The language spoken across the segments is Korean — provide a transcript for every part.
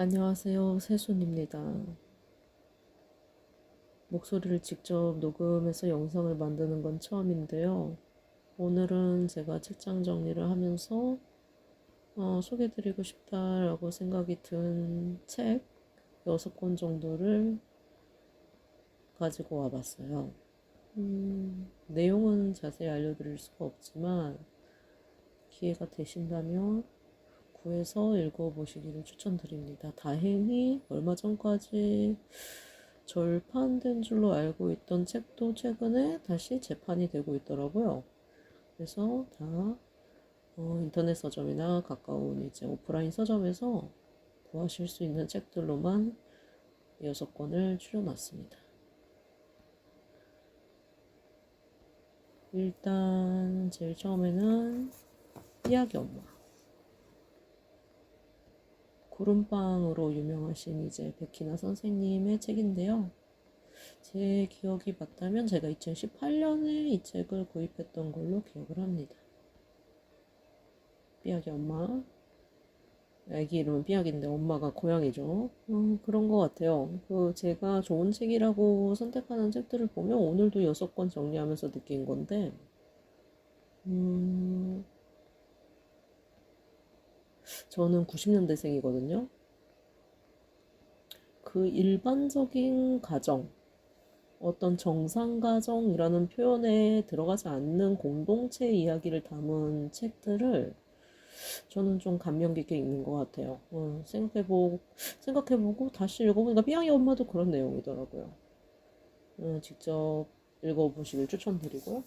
안녕하세요. 세순입니다. 목소리를 직접 녹음해서 영상을 만드는 건 처음인데요. 오늘은 제가 책장 정리를 하면서 어, 소개드리고 싶다라고 생각이 든 책 6권 정도를 가지고 와봤어요. 음, 내용은 자세히 알려드릴 수가 없지만 기회가 되신다면 구해서 읽어보시기를 추천드립니다. 다행히 얼마 전까지 절판된 줄로 알고 있던 책도 최근에 다시 재판이 되고 있더라고요. 그래서 다 어, 인터넷 서점이나 가까운 이제 오프라인 서점에서 구하실 수 있는 책들로만 여섯 권을 추려놨습니다. 일단 제일 처음에는 삐약이 엄마. 구름빵으로 유명하신 이제 백희나 선생님의 책인데요. 제 기억이 맞다면 제가 2018년에 이 책을 구입했던 걸로 기억을 합니다. 삐약이 엄마. 아기 이름은 삐약인데 엄마가 고양이죠. 음, 그런 것 같아요. 그 제가 좋은 책이라고 선택하는 책들을 보면 오늘도 여섯 권 정리하면서 느낀 건데, 음, 저는 90년대생이거든요. 그 일반적인 가정, 어떤 정상 가정이라는 표현에 들어가지 않는 공동체 이야기를 담은 책들을 저는 좀 감명 깊게 읽는 것 같아요. 어, 생각해보고, 생각해보고 다시 읽어보니까 삐양이 엄마도 그런 내용이더라고요. 어, 직접 읽어보시길 추천드리고요.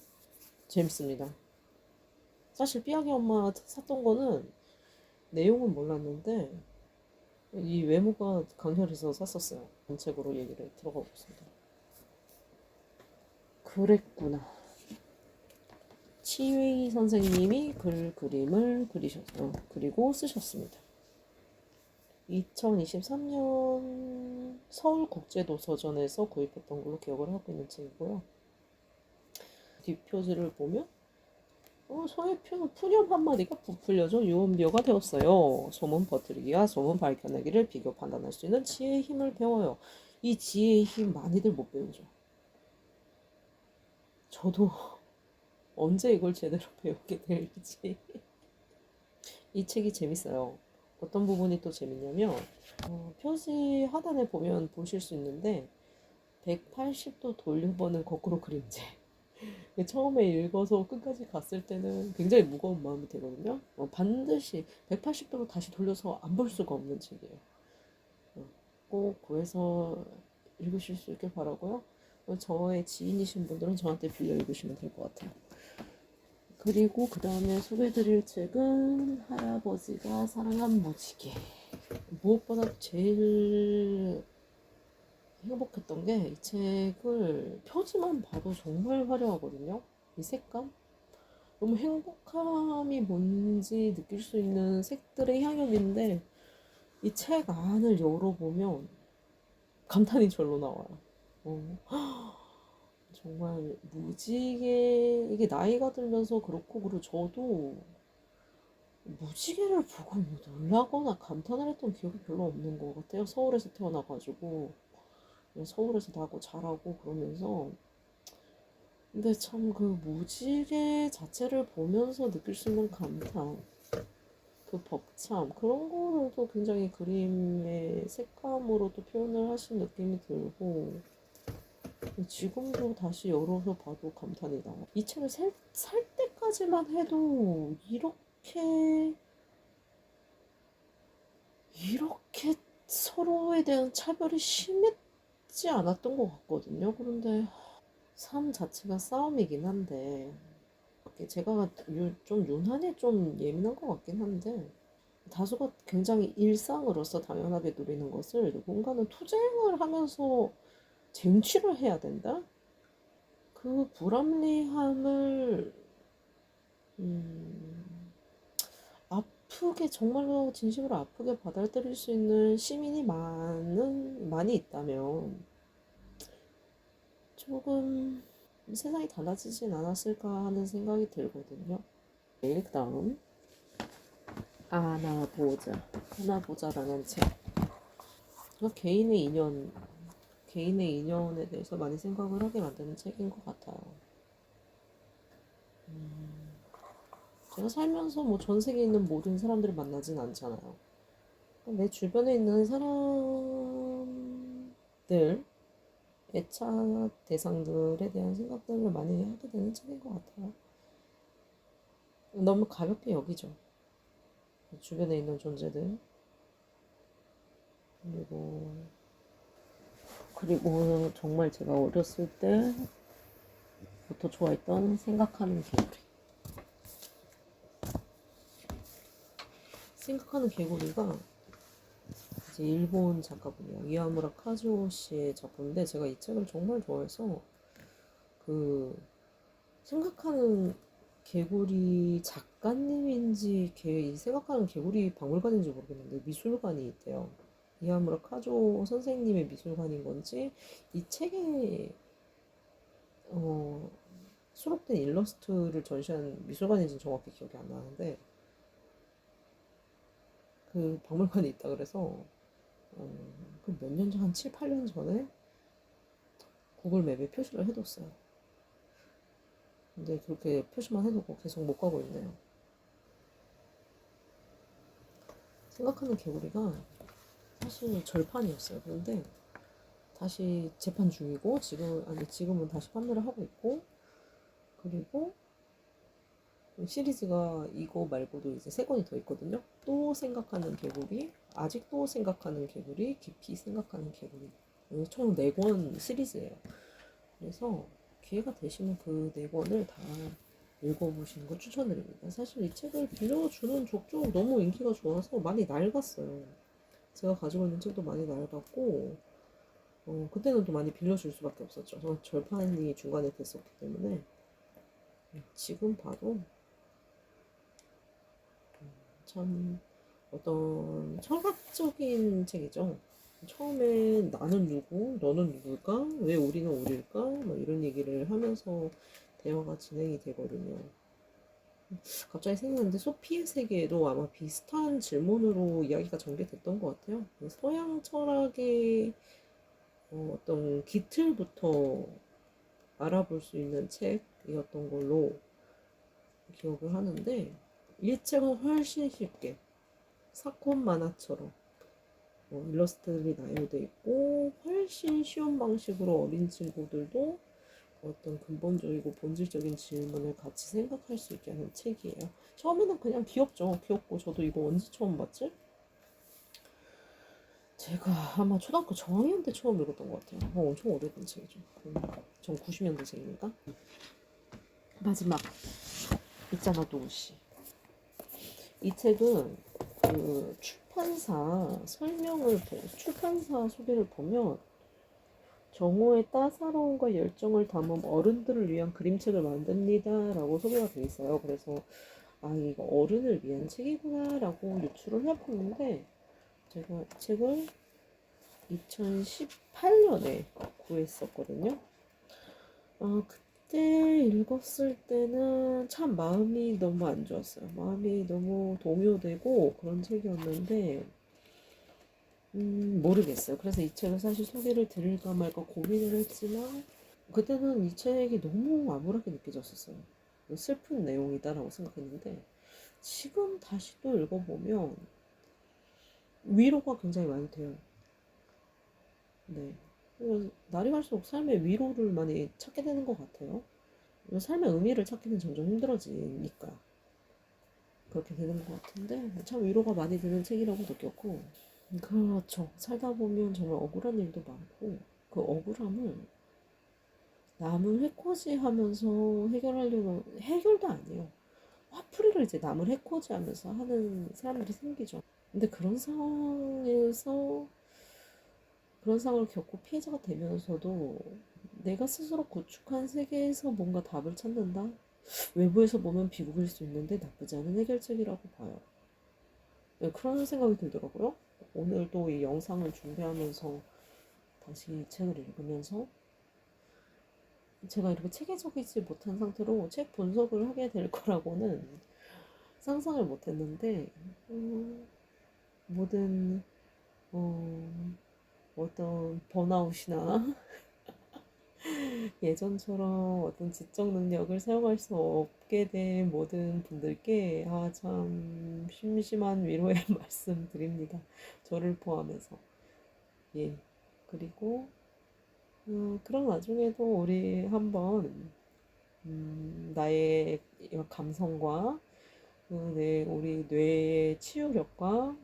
재밌습니다. 사실 삐양이 엄마 샀던 거는 내용은 몰랐는데 이 외모가 강렬해서 샀었어요. 전책으로 얘기를 들어가 보겠습니다. 그랬구나. 치웨이 선생님이 글 그림을 그리셨어요. 그리고 쓰셨습니다. 2023년 서울국제도서전에서 구입했던 걸로 기억을 하고 있는 책이고요. 뒷표지를 보면 어, 소의 표, 푸념 한마디가 부풀려져 유언비어가 되었어요. 소문 퍼뜨리기와 소문 밝혀내기를 비교 판단할 수 있는 지혜의 힘을 배워요. 이 지혜의 힘 많이들 못 배우죠. 저도 언제 이걸 제대로 배우게 될지. 이 책이 재밌어요. 어떤 부분이 또 재밌냐면, 어, 표지 하단에 보면 보실 수 있는데, 180도 돌려보는 거꾸로 그림체. 처음에 읽어서 끝까지 갔을 때는 굉장히 무거운 마음이 되거든요. 어, 반드시 180도로 다시 돌려서 안 볼 수가 없는 책이에요. 어, 꼭 구해서 읽으실 수 있길 바라고요. 어, 저의 지인이신 분들은 저한테 빌려 읽으시면 될 것 같아요. 그리고 그 다음에 소개해드릴 책은 할아버지가 사랑한 무지개. 무엇보다 제일 행복했던 게 이 책을 표지만 봐도 정말 화려하거든요. 이 색감? 너무 행복함이 뭔지 느낄 수 있는 색들의 향연인데 이 책 안을 열어보면 감탄이 절로 나와요. 어. 정말 무지개 이게 나이가 들면서 그렇고 그리고 저도 무지개를 보고 뭐 놀라거나 감탄을 했던 기억이 별로 없는 것 같아요. 서울에서 태어나가지고 서울에서 나고 자라고 그러면서 근데 참 그 무지개 자체를 보면서 느낄 수 있는 감탄 그 벅참 그런 거를 또 굉장히 그림의 색감으로도 표현을 하신 느낌이 들고 지금도 다시 열어서 봐도 감탄이 나와. 이 책을 살, 살 때까지만 해도 이렇게 이렇게 서로에 대한 차별이 심했 지 않았던 것 같거든요. 그런데 삶 자체가 싸움이긴 한데 제가 좀 유난히 좀 예민한 것 같긴 한데 다수가 굉장히 일상으로서 당연하게 누리는 것을 누군가는 투쟁을 하면서 쟁취를 해야 된다? 그 불합리함을 음, 아프게 정말로 진심으로 아프게 받아들일 수 있는 시민이 많은 많이 있다면 조금 세상이 달라지진 않았을까 하는 생각이 들거든요. 네, 그 다음 아나보자 아나보자라는 책 그러니까 개인의 인연, 개인의 인연에 대해서 많이 생각을 하게 만드는 책인 것 같아요. 음, 제가 살면서 뭐 전 세계에 있는 모든 사람들을 만나진 않잖아요. 내 주변에 있는 사람들, 애착 대상들에 대한 생각들을 많이 하게 되는 책인 것 같아요. 너무 가볍게 여기죠. 주변에 있는 존재들. 그리고, 그리고 정말 제가 어렸을 때부터 좋아했던 생각하는 개구리. 생각하는 개구리가 이 제 일본 작가분이에요. 이와무라 카즈오 씨의 작품인데 제가 이 책을 정말 좋아해서 그 생각하는 개구리 작가님인지 개, 생각하는 개구리 박물관인지 모르겠는데 미술관이 있대요. 이와무라 카즈오 선생님의 미술관인 건지 이 책에 어, 수록된 일러스트를 전시한 미술관인지 정확히 기억이 안 나는데 그 박물관에 있다 그래서 어, 그몇 년 전, 한 7, 8년 전에 구글 맵에 표시를 해뒀어요. 근데 그렇게 표시만 해두고 계속 못 가고 있네요. 생각하는 개구리가 사실 절판이었어요. 그런데 다시 재판 중이고 지금 아니 지금은 다시 판매를 하고 있고 그리고 시리즈가 이거 말고도 이제 세 권이 더 있거든요. 또 생각하는 개구리, 아직도 생각하는 개구리, 깊이 생각하는 개구리. 총 네 권 시리즈예요. 그래서 기회가 되시면 그 네 권을 다 읽어보시는 걸 추천드립니다. 사실 이 책을 빌려주는 족족 너무 인기가 좋아서 많이 낡았어요. 제가 가지고 있는 책도 많이 낡았고, 어, 그때는 또 많이 빌려줄 수밖에 없었죠. 저 절판이 중간에 됐었기 때문에. 지금 봐도 참 어떤 철학적인 책이죠. 처음에 나는 누구, 너는 누굴까, 왜 우리는 우리일까, 뭐 이런 얘기를 하면서 대화가 진행이 되거든요. 갑자기 생각났는데 소피의 세계에도 아마 비슷한 질문으로 이야기가 전개됐던 것 같아요. 서양 철학의 어, 어떤 기틀부터 알아볼 수 있는 책이었던 걸로 기억을 하는데 이 책은 훨씬 쉽게 사건 만화처럼 어, 일러스트들이 나열돼 있고 훨씬 쉬운 방식으로 어린 친구들도 어떤 근본적이고 본질적인 질문을 같이 생각할 수 있게 하는 책이에요. 처음에는 그냥 귀엽죠. 귀엽고 저도 이거 언제 처음 봤지? 제가 아마 초등학교 저학년 때 처음 읽었던 것 같아요. 어, 엄청 오래된 책이죠. 음, 전 90년대생이니까. 마지막 있잖아 도우씨. 이 책은 그 출판사 설명을 출판사 소개를 보면 정호의 따사로움과 열정을 담은 어른들을 위한 그림책을 만듭니다라고 소개가 돼 있어요. 그래서 아 이거 어른을 위한 책이구나라고 유출을 해봤는데 제가 이 책을 2018년에 구했었거든요. 아, 그 때 읽었을 때는 참 마음이 너무 안 좋았어요. 마음이 너무 동요되고 그런 책이었는데, 음, 모르겠어요. 그래서 이 책을 사실 소개를 드릴까 말까 고민을 했지만, 그때는 이 책이 너무 암울하게 느껴졌었어요. 슬픈 내용이다라고 생각했는데, 지금 다시 또 읽어보면, 위로가 굉장히 많이 돼요. 네. 날이 갈수록 삶의 위로를 많이 찾게 되는 것 같아요. 삶의 의미를 찾기는 점점 힘들어지니까. 그렇게 되는 것 같은데, 참 위로가 많이 되는 책이라고 느꼈고, 그렇죠. 살다 보면 정말 억울한 일도 많고, 그 억울함을 남을 해코지 하면서 해결하려는, 해결도 아니에요. 화풀이를 이제 남을 해코지 하면서 하는 사람들이 생기죠. 근데 그런 상황에서 그런 상황을 겪고 피해자가 되면서도 내가 스스로 구축한 세계에서 뭔가 답을 찾는다? 외부에서 보면 비극일 수 있는데 나쁘지 않은 해결책이라고 봐요. 네, 그런 생각이 들더라고요. 오늘도 이 영상을 준비하면서 다시 이 책을 읽으면서 제가 이렇게 체계적이지 못한 상태로 책 분석을 하게 될 거라고는 상상을 못했는데 음, 모든 어, 어떤 번아웃이나 예전처럼 어떤 지적 능력을 사용할 수 없게 된 모든 분들께 아, 참 심심한 위로의 말씀 드립니다. 저를 포함해서. 예. 그리고 어, 그런 와중에도 우리 한번 음, 나의 감성과 그 내, 우리 뇌의 치유력과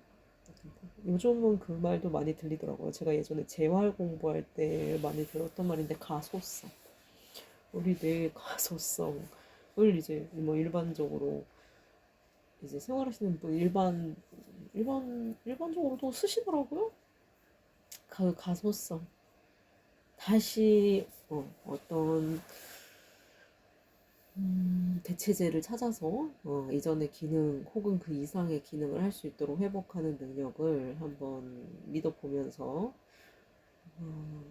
요즘은 그 말도 많이 들리더라고요. 제가 예전에 재활 공부할 때 많이 들었던 말인데 가소성. 우리 뇌의 가소성을 이제 뭐 일반적으로 이제 생활하시는 분 일반 일반 일반적으로도 쓰시더라고요. 그 가소성. 다시 어, 어떤 음, 대체제를 찾아서 어, 이전의 기능 혹은 그 이상의 기능을 할 수 있도록 회복하는 능력을 한번 믿어보면서 어,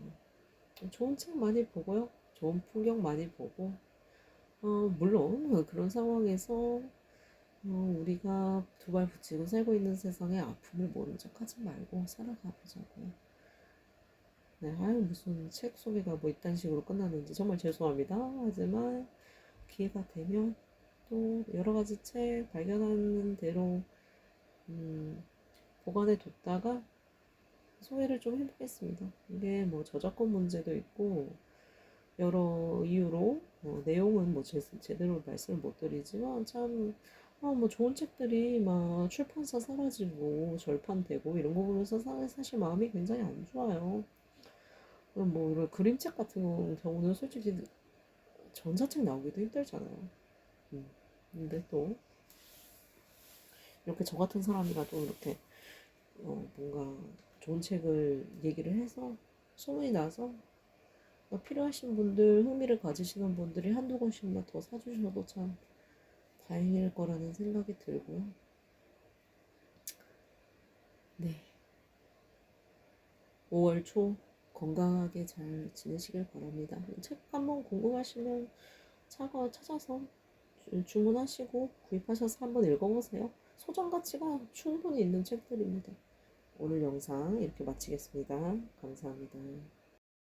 좋은 책 많이 보고요. 좋은 풍경 많이 보고 어, 물론 그런 상황에서 어, 우리가 두 발 붙이고 살고 있는 세상에 아픔을 모른 척 하지 말고 살아가 보자고요. 네, 아유 무슨 책 소개가 뭐 이딴 식으로 끝났는지 정말 죄송합니다. 하지만 기회가 되면 또 여러 가지 책 발견하는 대로 음, 보관해 뒀다가 소개를 좀 해보겠습니다. 이게 뭐 저작권 문제도 있고 여러 이유로 어, 내용은 뭐 제, 제대로 말씀을 못 드리지만 참 아, 뭐 좋은 책들이 막 출판사 사라지고 절판되고 이런 거 보면서 사, 사실 마음이 굉장히 안 좋아요. 뭐 이런 그림책 같은 경우는 솔직히 전자책 나오기도 힘들잖아요. 음. 근데 또 이렇게 저 같은 사람이라도 이렇게 어, 뭔가 좋은 책을 얘기를 해서 소문이 나서 어, 필요하신 분들, 흥미를 가지시는 분들이 한두 권씩만 더 사주셔도 참 다행일 거라는 생각이 들고요. 네. 5월 초 건강하게 잘 지내시길 바랍니다. 책 한번 궁금하시면 차가 찾아서 주- 주문하시고 구입하셔서 한번 읽어보세요. 소장 가치가 충분히 있는 책들입니다. 오늘 영상 이렇게 마치겠습니다. 감사합니다.